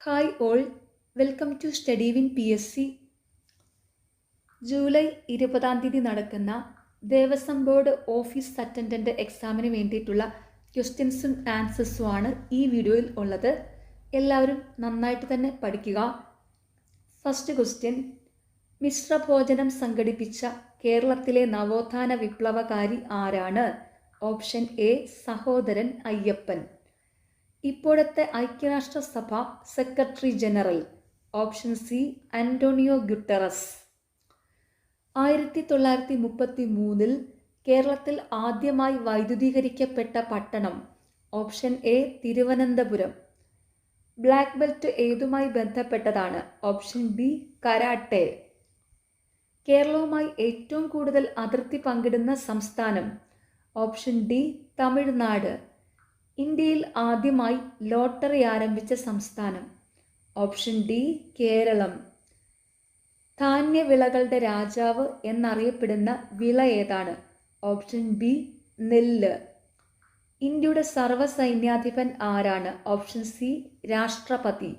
Hi all welcome to study win P S C July ഇരുപതാം തീയതി നടക്കുന്ന Devaswom board office attendant എക്സാമിന് വേണ്ടിയിട്ടുള്ള ക്വസ്റ്റ്യൻസും ആൻസേഴ്സും ആണ് ഈ വീഡിയോയിൽ ഉള്ളത്. എല്ലാവരും നന്നായിട്ട് തന്നെ പഠിക്കുക. ഫസ്റ്റ് ക്വസ്റ്റ്യൻ മിശ്രഭോജനം സംഘടിപ്പിച്ച കേരളത്തിലെ നവോത്ഥാന വിപ്ലവകാരി ആരാണ്? ഓപ്ഷൻ എ സഹോദരൻ അയ്യപ്പൻ. ഇപ്പോഴത്തെ ഐക്യരാഷ്ട്രസഭ secretary general option C Antonio Guterres. ആയിരത്തി തൊള്ളായിരത്തി മുപ്പത്തി മൂന്നിൽ കേരളത്തിൽ ആദ്യമായി വൈദ്യുതീകരിക്കപ്പെട്ട പട്ടണം option A Thiruvananthapuram. Black belt ഏതുമായി ബന്ധപ്പെട്ടതാണ്? Option B karate. കേരളവുമായി ഏറ്റവും കൂടുതൽ അതിർത്തി പങ്കിടുന്ന സംസ്ഥാനം ഓപ്ഷൻ ഡി തമിഴ്നാട്. ഇന്ത്യയിൽ ആദ്യമായി ലോട്ടറി ആരംഭിച്ച സംസ്ഥാനം. Option D Keralam. ധാന്യവിളകളുടെ രാജാവ് എന്നറിയപ്പെടുന്ന വിള ഏതാണ്? ഓപ്ഷൻ ബി നെല്ല്. ഇന്ത്യയുടെ സർവസൈന്യാധിപൻ ആരാണ്? ഓപ്ഷൻ സി രാഷ്ട്രപതി.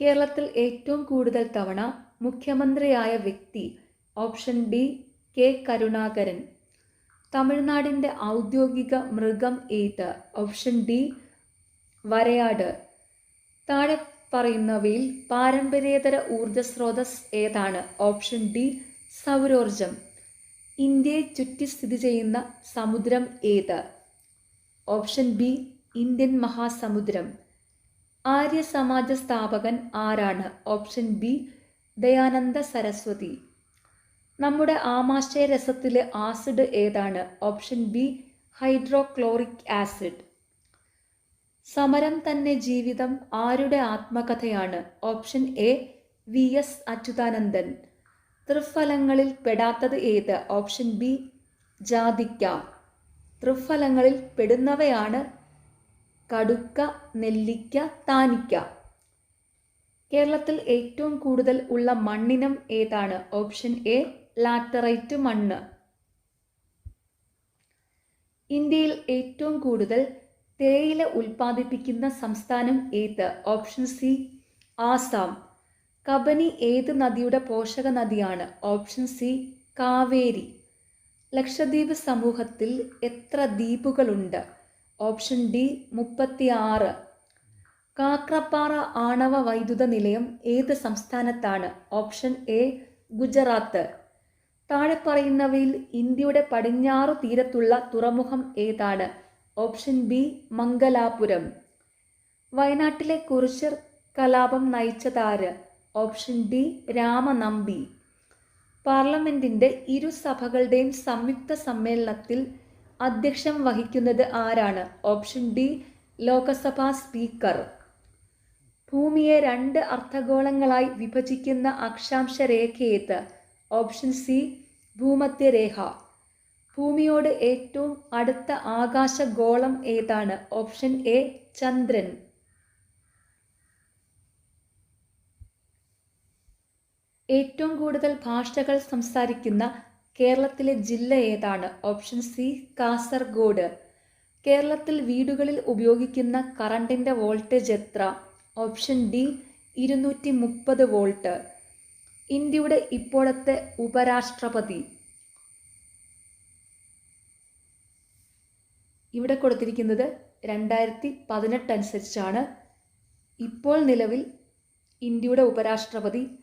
കേരളത്തിൽ ഏറ്റവും കൂടുതൽ തവണ മുഖ്യമന്ത്രിയായ വ്യക്തി ഓപ്ഷൻ ഡി കെ കരുണാകരൻ. തമിഴ്നാടിന്റെ ഔദ്യോഗിക മൃഗം ഏത്? ഓപ്ഷൻ ഡി വരയാട്. താഴെ പറയുന്നവയിൽ പാരമ്പര്യേതര ഊർജ സ്രോതസ് ഏതാണ്? ഓപ്ഷൻ ഡി സൗരോർജം. ഇന്ത്യയെ ചുറ്റി സ്ഥിതി ചെയ്യുന്ന സമുദ്രം ഏത്? ഓപ്ഷൻ ബി ഇന്ത്യൻ മഹാസമുദ്രം. ആര്യ സമാജ സ്ഥാപകൻ ആരാണ്? Option B Dayananda Saraswati. നമ്മുടെ ആമാശയ രസത്തിലെ ആസിഡ് ഏതാണ്? Option B hydrochloric acid. സമരം തന്നെ ജീവിതം ആരുടെ ആത്മകഥയാണ്? Option A V S Achuthanandan. തൃഫലങ്ങളിൽ പെടാത്തത് ഏത്? ഓപ്ഷൻ ബി ജാതിക്ക. തൃഫലങ്ങളിൽ പെടുന്നവയാണ് കടുക്ക നെല്ലിക്ക താനിക്ക. കേരളത്തിൽ ഏറ്റവും കൂടുതൽ ഉള്ള മണ്ണിനം ഏതാണ്? ഓപ്ഷൻ എ ലാറ്ററൈറ്റ് മണ്ണ്. ഇന്ത്യയിൽ ഏറ്റവും കൂടുതൽ തേയില ഉൽപ്പാദിപ്പിക്കുന്ന സംസ്ഥാനം ഏത്? Option C Assam. കബനി ഏത് നദിയുടെ പോഷക നദിയാണ്? Option C Kaveri. ലക്ഷദ്വീപ് സമൂഹത്തിൽ എത്ര ദ്വീപുകളുണ്ട്? ഓപ്ഷൻ ഡി മുപ്പത്തി ആറ് കാക്രപ്പാറ ആണവ വൈദ്യുത നിലയം ഏത് സംസ്ഥാനത്താണ്? Option A Gujarat. താഴെ പറയുന്നവയിൽ ഇന്ത്യയുടെ പടിഞ്ഞാറു തീരത്തുള്ള തുറമുഖം ഏതാണ്? Option B Mangalapuram. വയനാട്ടിലെ കുറിച്ചർ കലാപം നയിച്ചതാര്? Option D Ramanambi. പാർലമെന്റിന്റെ ഇരു സഭകളുടെയും സംയുക്ത സമ്മേളനത്തിൽ അധ്യക്ഷം വഹിക്കുന്നത് ആരാണ്? Option D Lok Sabha speaker. ഭൂമിയെ രണ്ട് അർദ്ധഗോളങ്ങളായി വിഭജിക്കുന്ന അക്ഷാംശ രേഖയേത് ഓപ്ഷൻ സി ഭൂമധ്യരേഖ. ഭൂമിയോട് ഏറ്റവും അടുത്ത ആകാശഗോളം ഏതാണ്? ഓപ്ഷൻ എ ചന്ദ്രൻ. ഏറ്റവും കൂടുതൽ ഭാഷകൾ സംസാരിക്കുന്ന കേരളത്തിലെ ജില്ല ഏതാണ്? Option C Kasaragod. കേരളത്തിൽ വീടുകളിൽ ഉപയോഗിക്കുന്ന കറണ്ടിന്റെ വോൾട്ടേജ് എത്ര? ഓപ്ഷൻ ഡി ഇരുന്നൂറ്റി മുപ്പത് വോൾട്ട്. ഇന്ത്യയുടെ ഇപ്പോഴത്തെ ഉപരാഷ്ട്രപതി. ഇവിടെ കൊടുത്തിരിക്കുന്നത് രണ്ടായിരത്തി പതിനെട്ട് അനുസരിച്ചാണ്. ഇപ്പോൾ നിലവിൽ ഇന്ത്യയുടെ ഉപരാഷ്ട്രപതി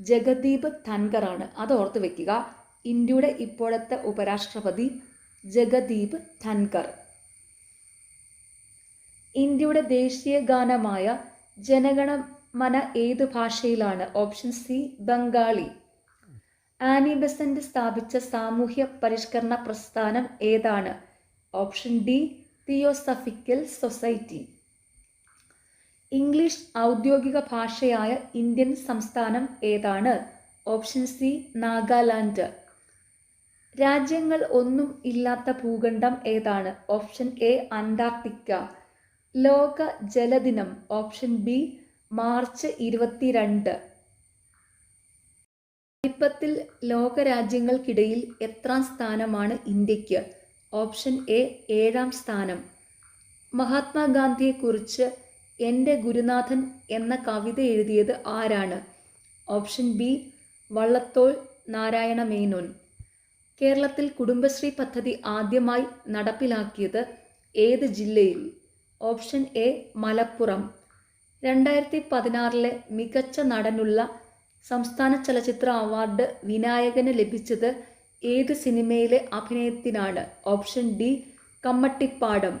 ജഗദീപ് ധൻഖറാണ്. അത് ഓർത്ത് വെക്കുക. ഇന്ത്യയുടെ ഇപ്പോഴത്തെ ഉപരാഷ്ട്രപതി ജഗദീപ് ധൻഖർ. ഇന്ത്യയുടെ ദേശീയ ഗാനമായ ജനഗണമന ഏത് ഭാഷയിലാണ്? Option C Bengali. Annie Besant സ്ഥാപിച്ച സാമൂഹ്യ പരിഷ്കരണ പ്രസ്ഥാനം ഏതാണ്? Option D theosophical society. English ഔദ്യോഗിക ഭാഷയായ ഇന്ത്യൻ സംസ്ഥാനം ഏതാണ്? Option C Nagaland. രാജ്യങ്ങൾ ഒന്നും ഇല്ലാത്ത ഭൂഖണ്ഡം ഏതാണ്? Option A Antarctica. ലോക ജലദിനം. ഓപ്ഷൻ ബി മാർച്ച് ഇരുപത്തിരണ്ട്. വലിപ്പത്തിൽ ലോകരാജ്യങ്ങൾക്കിടയിൽ എത്രാം സ്ഥാനമാണ് ഇന്ത്യയ്ക്ക് ഓപ്ഷൻ എ ഏഴാം സ്ഥാനം. മഹാത്മാഗാന്ധിയെക്കുറിച്ച് എന്റെ ഗുരുനാഥൻ എന്ന കവിത എഴുതിയത് ആരാണ്? ഓപ്ഷൻ ബി വള്ളത്തോൾ നാരായണ മേനോൻ കേരളത്തിൽ കുടുംബശ്രീ പദ്ധതി ആദ്യമായി നടപ്പിലാക്കിയത് ഏത് ജില്ലയിൽ? Option A Malappuram. രണ്ടായിരത്തി പതിനാറിലെ മികച്ച നടനുള്ള സംസ്ഥാന ചലച്ചിത്ര അവാർഡ് വിനായകന് ലഭിച്ചത് ഏത് സിനിമയിലെ അഭിനയത്തിനാണ്? Option D Kammatipaadam.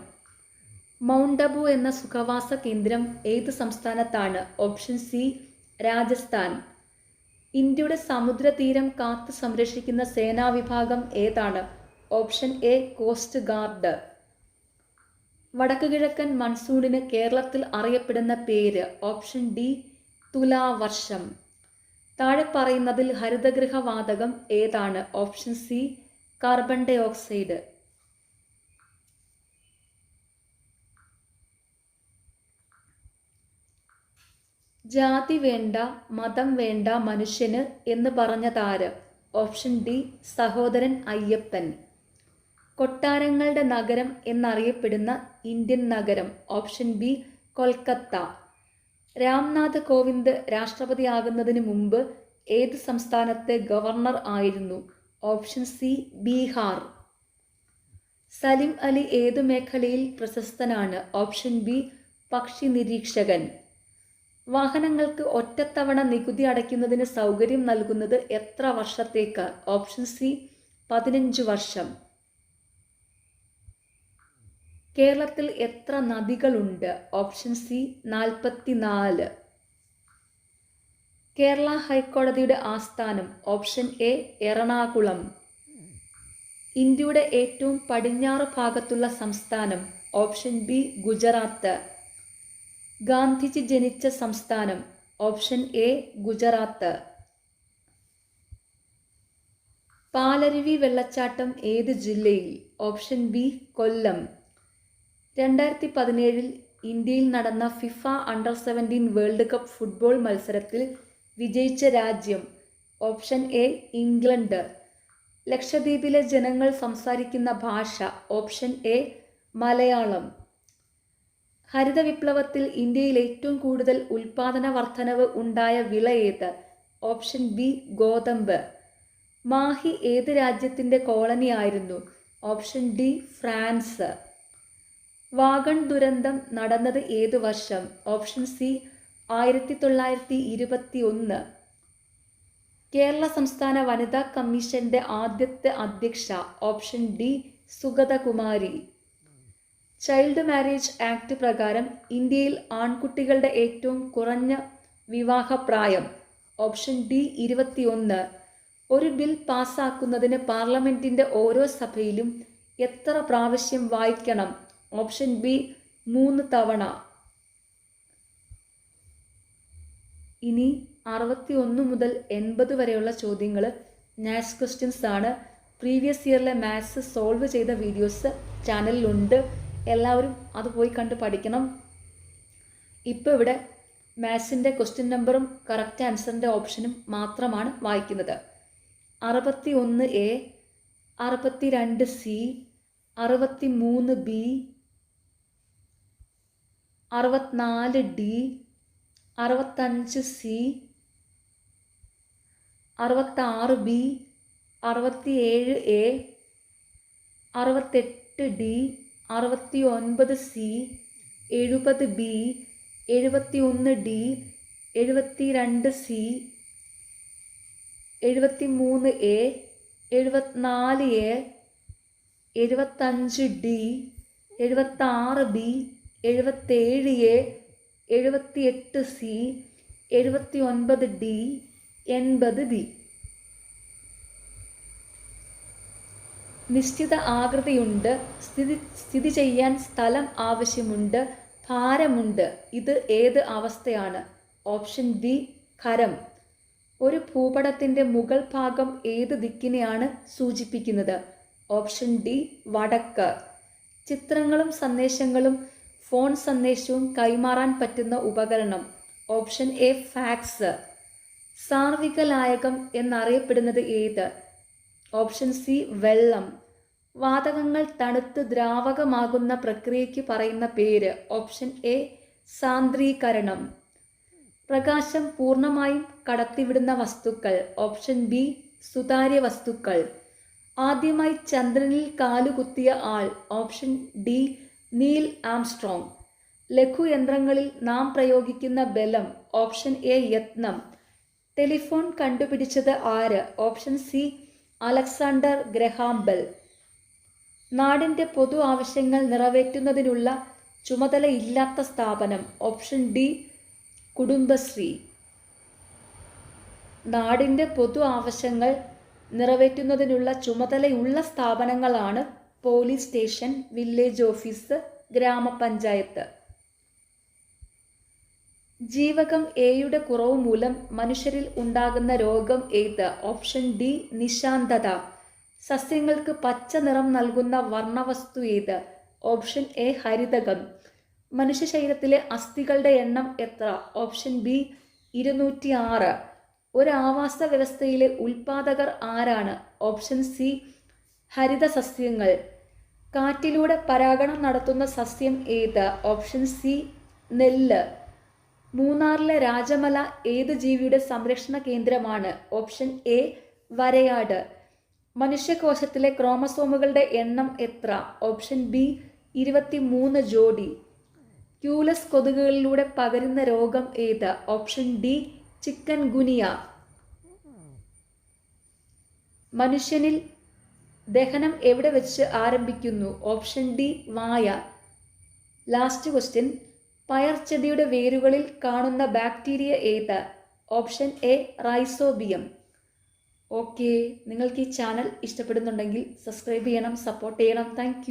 Mount Abu എന്ന സുഖവാസ കേന്ദ്രം ഏത് സംസ്ഥാനത്താണ്? Option C Rajasthan. ഇന്ത്യയുടെ സമുദ്രതീരം കാത്തു സംരക്ഷിക്കുന്ന സേനാ വിഭാഗം ഏതാണ്? Option A coast guard. വടക്ക് കിഴക്കൻ മൺസൂണിന് കേരളത്തിൽ അറിയപ്പെടുന്ന പേര് ഓപ്ഷൻ ഡി തുലാവർഷം. താഴെ പറയുന്നതിൽ ഹരിതഗൃഹവാതകം ഏതാണ്? Option C carbon dioxide ജാതി വേണ്ട മതം വേണ്ട മനുഷ്യന് എന്ന് പറഞ്ഞതാര്? Option D Sahodaran Ayyappan. കൊട്ടാരങ്ങളുടെ നഗരം എന്നറിയപ്പെടുന്ന ഇന്ത്യൻ നഗരം ഓപ്ഷൻ ബി കൊൽക്കത്ത. രാംനാഥ് കോവിന്ദ് രാഷ്ട്രപതിയാകുന്നതിന് മുമ്പ് ഏത് സംസ്ഥാനത്തെ ഗവർണർ ആയിരുന്നു? Option C Bihar. Salim Ali ഏതു മേഖലയിൽ പ്രശസ്തനാണ്? ഓപ്ഷൻ ബി പക്ഷി നിരീക്ഷകൻ. വാഹനങ്ങൾക്ക് ഒറ്റത്തവണ നികുതി അടയ്ക്കുന്നതിന് സൗകര്യം നൽകുന്നത് എത്ര വർഷത്തേക്ക് ഓപ്ഷൻ സി പതിനഞ്ച് വർഷം. കേരളത്തിൽ എത്ര നദികളുണ്ട്? ഓപ്ഷൻ സി നാൽപ്പത്തിനാല്. കേരള ഹൈക്കോടതിയുടെ ആസ്ഥാനം. Option A Ernakulam. ഇന്ത്യയുടെ ഏറ്റവും പടിഞ്ഞാറ് ഭാഗത്തുള്ള സംസ്ഥാനം. Option B Gujarat. ഗാന്ധിജി ജനിച്ച സംസ്ഥാനം. Option A Gujarat. പാലരുവി വെള്ളച്ചാട്ടം ഏത് ജില്ലയിൽ? Option B Kollam. രണ്ടായിരത്തി പതിനേഴിൽ ഇന്ത്യയിൽ നടന്ന FIFA under seventeen world cup football മത്സരത്തിൽ വിജയിച്ച രാജ്യം ഓപ്ഷൻ എ ഇംഗ്ലണ്ട്. ലക്ഷദ്വീപിലെ ജനങ്ങൾ സംസാരിക്കുന്ന ഭാഷ ഓപ്ഷൻ എ മലയാളം. ഹരിത വിപ്ലവത്തിൽ ഇന്ത്യയിൽ ഏറ്റവും കൂടുതൽ ഉൽപാദന വർധനവ് ഉണ്ടായ വിള ഏത്? ഓപ്ഷൻ ബി ഗോതമ്പ്. മാഹി ഏത് രാജ്യത്തിന്റെ കോളനിയായിരുന്നു? Option D France. വാഗൺ ദുരന്തം നടന്നത് ഏത് വർഷം? ഓപ്ഷൻ സി ആയിരത്തി തൊള്ളായിരത്തി ഇരുപത്തി ഒന്ന് കേരള സംസ്ഥാന വനിതാ കമ്മീഷന്റെ ആദ്യത്തെ അധ്യക്ഷ option D Sugathakumari. Child marriage act പ്രകാരം ഇന്ത്യയിൽ ആൺകുട്ടികളുടെ ഏറ്റവും കുറഞ്ഞ വിവാഹപ്രായം ഓപ്ഷൻ ഡി ഇരുപത്തിയൊന്ന്. ഒരു ബിൽ പാസ്സാക്കുന്നതിന് പാർലമെന്റിന്റെ ഓരോ സഭയിലും എത്ര പ്രാവശ്യം വായിക്കണം? ഓപ്ഷൻ ബി മൂന്ന് തവണ. ഇനി അറുപത്തി ഒന്ന് മുതൽ എൺപത് വരെയുള്ള ചോദ്യങ്ങൾ മാത്സ് ക്വസ്റ്റ്യൻസ് ആണ്. പ്രീവിയസ് ഇയറിലെ മാത്സ് സോൾവ് ചെയ്ത വീഡിയോസ് ചാനലിലുണ്ട് എല്ലാവരും അത് പോയി കണ്ട് പഠിക്കണം. ഇപ്പോൾ ഇവിടെ മാത്സിന്റെ ക്വസ്റ്റ്യൻ നമ്പറും കറക്റ്റ് ആൻസറിന്റെ ഓപ്ഷനും മാത്രമാണ് വായിക്കുന്നത് അറുപത്തി ഒന്ന് എ അറുപത്തി രണ്ട് സി അറുപത്തി മൂന്ന് ബി അറുപത്തിനാല് ഡി അറുപത്തഞ്ച് സി അറുപത്താറ് ബി അറുപത്തിയേഴ് എ അറുപത്തെട്ട് ഡി അറുപത്തി ഒൻപത് സി എഴുപത് ബി എഴുപത്തി ഒന്ന് ഡി എഴുപത്തി രണ്ട് സി എഴുപത്തി മൂന്ന് എ എഴുപത്തിനാല് എ എഴുപത്തഞ്ച് ഡി എഴുപത്താറ് ബി എഴുപത്തേഴ് എ എഴുപത്തിയെട്ട് സി എഴുപത്തി ഒൻപത് ഡി എൺപത് ബി. നിശ്ചിത ആകൃതിയുണ്ട്. സ്ഥിതി സ്ഥിതി ചെയ്യാൻ സ്ഥലം ആവശ്യമുണ്ട്. ഭാരമുണ്ട്. ഇത് ഏത് അവസ്ഥയാണ്? ഓപ്ഷൻ ബി ഖരം ഒരു ഭൂപടത്തിന്റെ മുകൾ ഭാഗം ഏത് ദിക്കിനെയാണ് സൂചിപ്പിക്കുന്നത്? ഓപ്ഷൻ ഡി വടക്ക്. ചിത്രങ്ങളും സന്ദേശങ്ങളും ഫോൺ സന്ദേശവും കൈമാറാൻ പറ്റുന്ന ഉപകരണം. ഓപ്ഷൻ എ ഫാക്സ് സാർവിക ലായകം എന്നറിയപ്പെടുന്നത് ഏത്? ഓപ്ഷൻ സി വെള്ളം. വാതകങ്ങൾ തണുത്ത് ദ്രാവകമാകുന്ന പ്രക്രിയയ്ക്ക് പറയുന്ന പേര്. ഓപ്ഷൻ എ സാന്ദ്രീകരണം. പ്രകാശം പൂർണമായും കടത്തിവിടുന്ന വസ്തുക്കൾ. ഓപ്ഷൻ ബി സുതാര്യ വസ്തുക്കൾ. ആദ്യമായി ചന്ദ്രനിൽ കാലുകുത്തിയ ആൾ. Option D Neil Armstrong. ലഘുയന്ത്രങ്ങളിൽ നാം പ്രയോഗിക്കുന്ന ബലം ഓപ്ഷൻ എ യത്നം. ടെലിഫോൺ കണ്ടുപിടിച്ചത് ആര്? Option C Alexander Graham Bell. നാടിന്റെ പൊതു ആവശ്യങ്ങൾ നിറവേറ്റുന്നതിനുള്ള ചുമതലയില്ലാത്ത സ്ഥാപനം ഓപ്ഷൻ ഡി കുടുംബശ്രീ. നാടിന്റെ പൊതു ആവശ്യങ്ങൾ നിറവേറ്റുന്നതിനുള്ള ചുമതലയുള്ള സ്ഥാപനങ്ങളാണ് പോലീസ് സ്റ്റേഷൻ വില്ലേജ് ഓഫീസ് ഗ്രാമപഞ്ചായത്ത്. ജീവകം എയുടെ കുറവ് മൂലം മനുഷ്യരിൽ ഉണ്ടാകുന്ന രോഗം ഏത്? ഓപ്ഷൻ ഡി നിശാന്തത. സസ്യങ്ങൾക്ക് പച്ച നിറം നൽകുന്ന വർണവസ്തു ഏത്? ഓപ്ഷൻ എ ഹരിതകം. മനുഷ്യ ശരീരത്തിലെ അസ്ഥികളുടെ എണ്ണം എത്ര? ഓപ്ഷൻ ബി ഇരുന്നൂറ്റി ആറ് ഒരു ആവാസ വ്യവസ്ഥയിലെ ഉൽപാദകർ ആരാണ്? ഓപ്ഷൻ സി ഹരിത സസ്യങ്ങൾ കാറ്റിലൂടെ പരാഗണം നടത്തുന്ന സസ്യം ഏത്? ഓപ്ഷൻ സി നെല്ല്. മൂന്നാറിലെ രാജമല ഏത് ജീവിയുടെ സംരക്ഷണ കേന്ദ്രമാണ്? Option A വരയാട്. മനുഷ്യകോശത്തിലെ ക്രോമസോമുകളുടെ എണ്ണം എത്ര? ഓപ്ഷൻ ബി ഇരുപത്തി മൂന്ന് ജോഡി. ക്യൂലസ് കൊതുകുകളിലൂടെ പകരുന്ന രോഗം ഏത്? ഓപ്ഷൻ ഡി ചിക്കൻ ഗുനിയ മനുഷ്യനിൽ ദഹനം എവിടെ വെച്ച് ആരംഭിക്കുന്നു? ഓപ്ഷൻ ഡി വായ. Last question. പയർച്ചെടിയുടെ വേരുകളിൽ കാണുന്ന ബാക്ടീരിയ ഏത്? Option A rhizobium. ഓക്കെ. നിങ്ങൾക്ക് ഈ ചാനൽ ഇഷ്ടപ്പെടുന്നുണ്ടെങ്കിൽ സബ്സ്ക്രൈബ് ചെയ്യണം സപ്പോർട്ട് ചെയ്യണം. താങ്ക്